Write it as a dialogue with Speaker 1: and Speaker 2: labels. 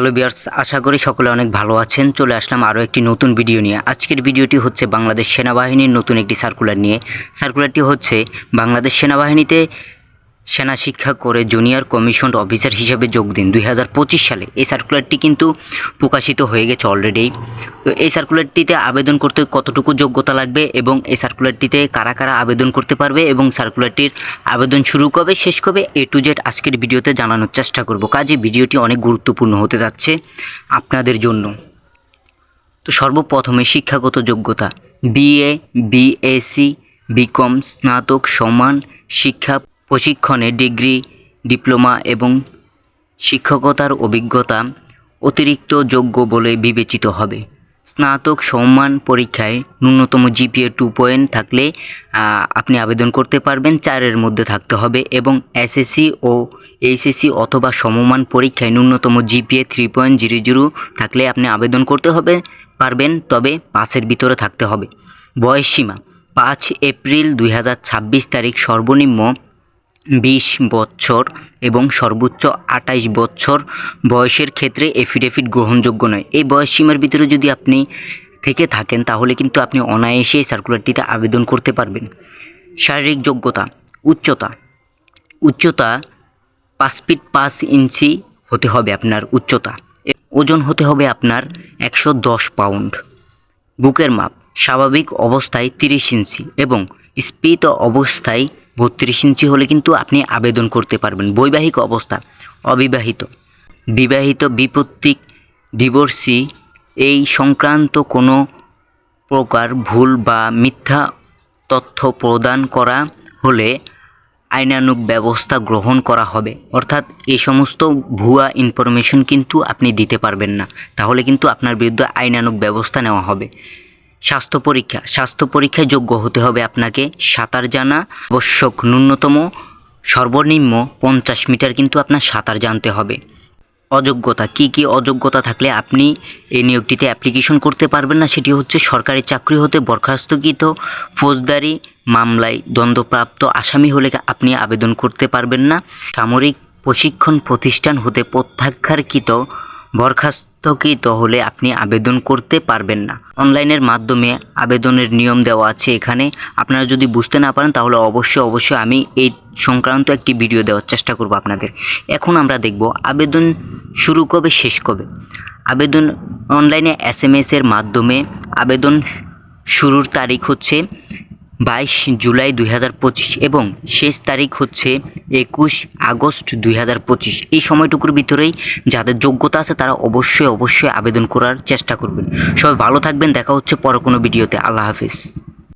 Speaker 1: Hello বিয়ার্স আশা করি সকলে অনেক ভালো আছেন। চলে আসলাম আরও একটি নতুন ভিডিও নিয়ে। আজকের ভিডিওটি হচ্ছে বাংলাদেশ সেনাবাহিনীর নতুন একটি সার্কুলার নিয়ে। সার্কুলারটি হচ্ছে বাংলাদেশ সেনাবাহিনীতে সেনা শিক্ষা করে জুনিয়র কমিশন অফিসার হিসেবে যোগ দিন। দুই হাজার পঁচিশ সালে এই সার্কুলারটি কিন্তু প্রকাশিত হয়ে গেছে অলরেডি তো এই সার্কুলারটিতে আবেদন করতে কতটুকু যোগ্যতা লাগবে এবং এই সার্কুলারটিতে কারা কারা আবেদন করতে পারবে এবং সার্কুলারটির আবেদন শুরু কবে, শেষ কবে এ টু জেড আজকের ভিডিওতে জানানোর চেষ্টা করব। কাজে ভিডিওটি অনেক গুরুত্বপূর্ণ হতে যাচ্ছে আপনাদের জন্য। তো সর্বপ্রথমে শিক্ষাগত যোগ্যতা। বিএ বিএসসি বিকম স্নাতক, সমান, শিক্ষা প্রশিক্ষণে ডিগ্রি, ডিপ্লোমা এবং শিক্ষকতার অভিজ্ঞতা অতিরিক্ত যোগ্য বলে বিবেচিত হবে। স্নাতক সম্মান পরীক্ষায় ন্যূনতম জিপিএ টু পয়েন্ট থাকলে আপনি আবেদন করতে পারবেন। চারের মধ্যে থাকতে হবে এবং এসএসসি ও এইচএসসি অথবা সমমান পরীক্ষায় ন্যূনতম GPA three point zero zero থাকলে আপনি আবেদন করতে হবে, পারবেন। তবে পাঁচের ভিতরে থাকতে হবে। বয়সসীমা, পাঁচ এপ্রিল দুই হাজার ছাব্বিশ তারিখ সর্বনিম্ন বিশ বছর এবং সর্বোচ্চ আটাইশ বছর বয়সের ক্ষেত্রে এফিডেভিট গ্রহণযোগ্য নয়। এই বয়স সীমার ভিতরে যদি আপনি থেকে থাকেন, তাহলে কিন্তু আপনি অনায়াসে এই সার্কুলারটিতে আবেদন করতে পারবেন। শারীরিক যোগ্যতা, উচ্চতা। উচ্চতা পাঁচ ফিট পাঁচ ইঞ্চি হতে হবে আপনার উচ্চতা। ওজন হতে হবে আপনার একশো দশ পাউন্ড। বুকের মাপ, স্বাভাবিক অবস্থায় তিরিশ ইঞ্চি এবং স্ফীত অবস্থায় বত্রিশ ইঞ্চি হলে কিন্তু আপনি আবেদন করতে পারবেন। বৈবাহিক অবস্থা, অবিবাহিত। বিবাহিত বিপত্তিক ডিভোর্সি এই সংক্রান্ত কোনো প্রকার ভুল বা মিথ্যা তথ্য প্রদান করা হলে আইনানুগ ব্যবস্থা গ্রহণ করা হবে। অর্থাৎ এই সমস্ত ভুয়া ইনফরমেশন কিন্তু আপনি দিতে পারবেন না। তাহলে কিন্তু আপনার বিরুদ্ধে আইনানুগ ব্যবস্থা নেওয়া হবে। স্বাস্থ্য পরীক্ষা। স্বাস্থ্য পরীক্ষায় যোগ্য হতে হবে আপনাকে সাঁতার জানা, আবশ্যক ন্যূনতম, সর্বনিম্ন পঞ্চাশ মিটার কিন্তু আপনার সাঁতার জানতে হবে। অযোগ্যতা, কি কি অযোগ্যতা থাকলে আপনি এই নিয়োগটিতে অ্যাপ্লিকেশন করতে পারবেন না, সেটি হচ্ছে সরকারি চাকরি হতে বরখাস্তকৃত, ফৌজদারি, মামলায় দ্বন্দ্বপ্রাপ্ত, আসামি হলে আপনি আবেদন করতে পারবেন না। সামরিক প্রশিক্ষণ প্রতিষ্ঠান হতে প্রত্যাখ্যারকৃত বরখাস্তকৃত হলে আপনি আবেদন করতে পারবেন না। অনলাইনের মাধ্যমে আবেদনের নিয়ম দেওয়া আছে এখানে। আপনারা যদি বুঝতে না পারেন তাহলে অবশ্যই অবশ্যই আমি এই সংক্রান্ত একটি ভিডিও দেওয়ার চেষ্টা করব আপনাদের। এখন আমরা দেখব আবেদন শুরু কবে, শেষ কবে। আবেদন অনলাইনে এস এম এর মাধ্যমে আবেদন শুরুর তারিখ হচ্ছে বাইশ জুলাই দুই হাজার পঁচিশ এবং শেষ তারিখ হচ্ছে একুশ আগস্ট দুই হাজার পঁচিশ। এই সময়টুকুর ভিতরেই যাদের যোগ্যতা আছে তারা অবশ্যই অবশ্যই আবেদন করার চেষ্টা করবেন। সবাই ভালো থাকবেন, দেখা হচ্ছে পরে কোনো ভিডিওতে। আল্লাহ হাফিজ।